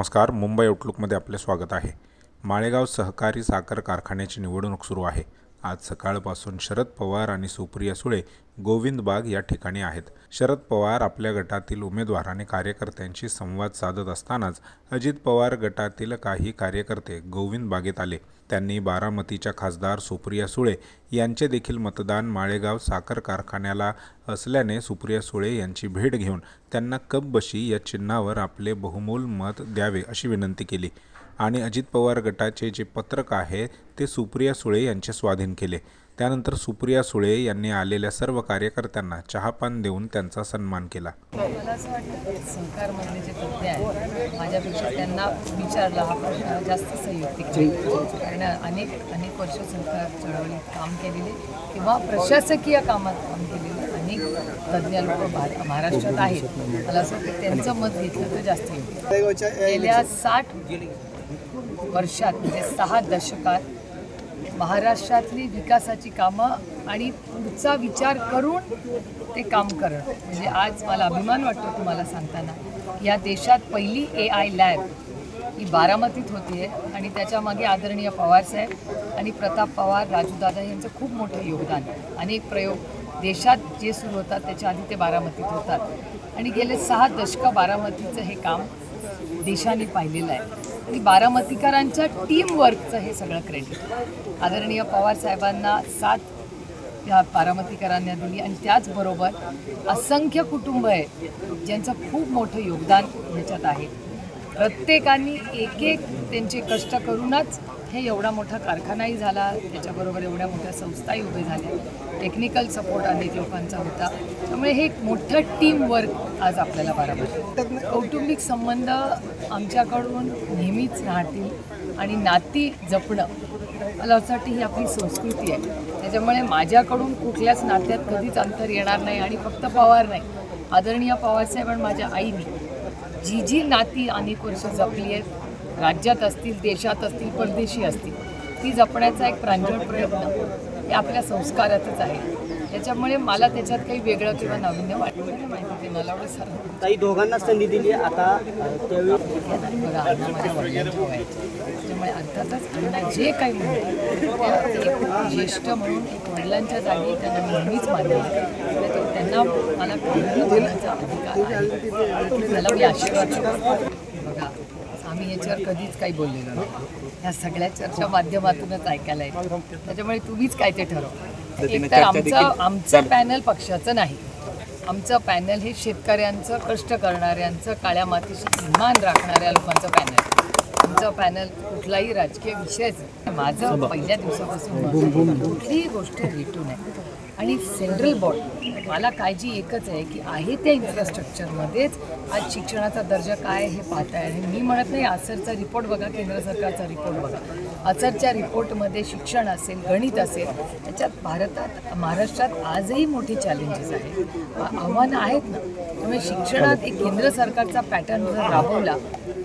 नमस्कार मुंबई आउटलुकमध्ये आपले स्वागत आहे. माळेगाव सहकारी साखर कारखान्याची निवडणूक सुरू आहे. आज सकाळपासून शरद पवार आणि सुप्रिया सुळे गोविंद बाग या ठिकाणी आहेत. शरद पवार आपल्या गटातील उमेदवार आणि कार्यकर्त्यांशी संवाद साधत असतानाच अजित पवार गटातील काही कार्यकर्ते गोविंद बागेत आले. त्यांनी बारामतीच्या खासदार सुप्रिया सुळे यांचे देखील मतदान माळेगाव साखर कारखान्याला असल्याने सुप्रिया सुळे यांची भेट घेऊन त्यांना कप बशी या चिन्हावर आपले बहुमोल मत द्यावे अशी विनंती केली. आणि अजित पवार गटाचे जे पत्रक आहे ते सुप्रिया सुळे यांचे स्वाधीन केले. त्यानंतर सुप्रिया सुळे यांनी आलेल्या सर्व कार्यकर्त्यांना चहापान देऊन त्यांचा सन्मान केला. मला असं वाटतं की सहकारमधले जे तज्ज्ञ आहेत माझ्यापेक्षा त्यांना विचारला हा प्रश्न जास्त संयुक्तिक कारण अनेक अनेक वर्ष सहकार चळवळीत काम केलेले किंवा प्रशासकीय कामात काम केलेले अनेक तज्ज्ञ लोक महाराष्ट्रात आहेत. मला असं वाटतं त्यांचं मत घेतलं तर जास्त गेल्या साठ वर्षात म्हणजे सहा दशकात महाराष्ट्रातली विकासाची कामं आणि पुढचा विचार करून ते काम करणं. म्हणजे आज मला अभिमान वाटतो तुम्हाला सांगताना. या देशात पहिली ए आय लॅब ही बारामतीत होती आहे आणि त्याच्यामागे आदरणीय पवारसाहेब आणि प्रताप पवार राजूदादा यांचं खूप मोठं योगदान. अनेक प्रयोग देशात जे सुरू होतात त्याच्या आधी ते बारामतीत होतात. आणि गेले सहा दशकं बारामतीचं हे काम देशाने पाहिलेलं आहे. आणि बारामतीकरांच्या टीमवर्कचं हे सगळं क्रेडिट आदरणीय पवार साहेबांना साथ या बारामतीकरांना दिली आणि त्याचबरोबर असंख्य कुटुंब आहे ज्यांचं खूप मोठं योगदान ह्याच्यात आहे. प्रत्येकाने एक एक त्यांचे कष्ट करूनच हे एवढा मोठा कारखानाही झाला त्याच्याबरोबर एवढ्या मोठ्या संस्थाही उभे झाल्या टेक्निकल सपोर्ट अनेक लोकांचा होता. त्यामुळे हे एक मोठं टीम वर्क आज आपल्याला बारामती कौटुंबिक संबंध आमच्याकडून नेहमीच राहतील आणि नाती जपणं मला असं वाटतं ही आपली संस्कृती आहे. त्याच्यामुळे माझ्याकडून कुठल्याच नात्यात कधीच अंतर येणार नाही आणि फक्त पवार नाही. आदरणीय पवारसाहेब आणि माझ्या आईनी जी जी नाती अनेक वर्ष जपली आहेत राज्यात असतील देशात असतील परदेशी असतील ती जपण्याचा एक प्रांजळ प्रयत्न हे आपल्या संस्कारातच आहे. त्याच्यामुळे मला त्याच्यात काही वेगळं किंवा नाविन्य वाटलं नाही माहिती मला एवढं दोघांना संधी दिली आता त्याच्यामुळे अर्थातच अण्णा जे काही म्हणतात ज्येष्ठ म्हणून एक वडिलांच्या जागी त्यांना नेहमीच मानले त्यामुळे त्यांना मला बोलण्याचा अधिकार आहे. त्याला मी आशीर्वाद याच्यावर कधीच काही बोललेलो नाही. या सगळ्या चर्चा माध्यमातूनच ऐकायला येतं. त्याच्यामुळे तुम्हीच काय ते ठरव. एक तर आमचं आमचं पॅनल पक्षाचं नाही. आमचं पॅनल हे शेतकऱ्यांचं कष्ट करणाऱ्यांचं काळ्या मातीशी इमान राखणाऱ्या लोकांचं पॅनल. आमचं पॅनल कुठलाही राजकीय विषयच. माझं पहिल्या दिवसापासून कुठलीही गोष्ट रेटू नये आणि सेंट्रल बोर्ड मला काळजी एकच आहे की आहे त्या इन्फ्रास्ट्रक्चरमध्येच आज शिक्षणाचा दर्जा काय हे पाहता आहे आणि मी म्हणत नाही आसरचा रिपोर्ट बघा केंद्र सरकारचा रिपोर्ट बघा. आसरच्या रिपोर्टमध्ये शिक्षण असेल गणित असेल त्याच्यात भारतात महाराष्ट्रात आजही मोठी चॅलेंजेस आहेत. आव्हानं आहेत ना. त्यामुळे शिक्षणात एक केंद्र सरकारचा पॅटर्न जर राबवला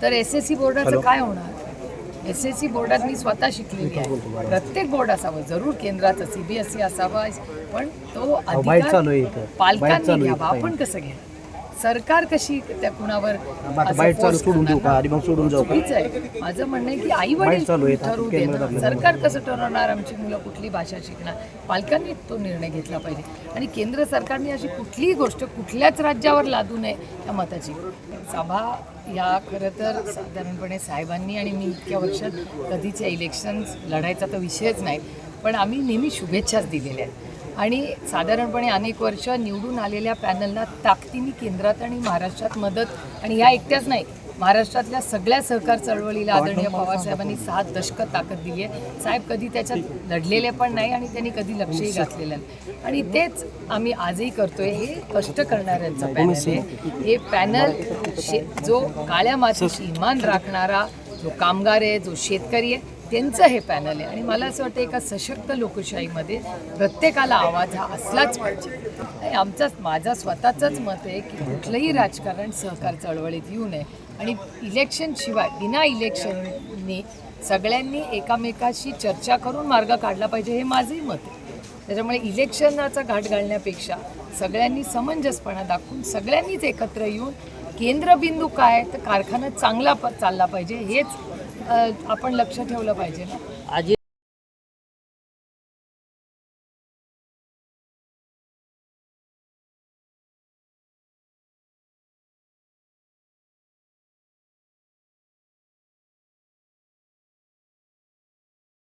तर एस एस सी बोर्डाचं काय होणार? एस एस सी बोर्डात मी स्वतः शिकलेली आहे. प्रत्येक बोर्ड असावं. जरूर केंद्राचं सीबीएसई असावा. पण तो अधिकार. पालकांनी घ्यावा. आपण कसं घ्या सरकार कशी त्या कुणावर बाईट चालू सोडून देऊ करणार? का आणि मग सोडून जाऊ का? चुकीचं आहे. माझं म्हणणं आहे की आई वडील चालू आहे, ठरवू. सरकार कसं ठरवणार? आमची मुलं कुठली भाषा शिकणार? पालकांनी तो निर्णय घेतला पाहिजे. आणि केंद्र सरकारने अशी कुठलीही गोष्ट कुठल्याच राज्यावर लादू नये या मताची. सभा या खरं तर साधारणपणे साहेबांनी आणि मी इतक्या वर्षात कधीचे इलेक्शन्स लढायचा तर विषयच नाही. पण आम्ही नेहमी शुभेच्छाच दिलेल्या आहेत. आणि साधारणपणे अनेक वर्ष निवडून आलेल्या पॅनलला ताकदीने केंद्रात आणि महाराष्ट्रात मदत आणि ह्या एकट्याच नाही महाराष्ट्रातल्या सगळ्या सहकार चळवळीला आदरणीय पवारसाहेबांनी सहा दशकं ताकद दिली आहे. साहेब कधी त्याच्यात लढलेले पण नाही आणि त्यांनी कधी लक्षही घातलेलं नाही. आणि तेच आम्ही आजही करतोय हे कष्ट करणाऱ्यांचं पॅनल आहे. हे पॅनल शे जो काळ्या मातीशी इमान राखणारा जो कामगार आहे जो शेतकरी आहे त्यांचं हे पॅनल आहे. आणि मला असं वाटतं एका सशक्त लोकशाहीमध्ये प्रत्येकाला आवाज हा असलाच पाहिजे. आणि आमचा माझा स्वतःचंच मत आहे की कुठलंही राजकारण सहकार चळवळीत येऊ नये. आणि इलेक्शनशिवाय बिना इलेक्शननी सगळ्यांनी एकामेकाशी चर्चा करून मार्ग काढला पाहिजे हे माझंही मत आहे. त्याच्यामुळे इलेक्शनाचा घाट घालण्यापेक्षा सगळ्यांनी समंजसपणा दाखवून सगळ्यांनीच एकत्र येऊन केंद्रबिंदू काय तर कारखाना चांगला प चालला पाहिजे हेच आपण लक्ष ठेवलं पाहिजे ना? आजी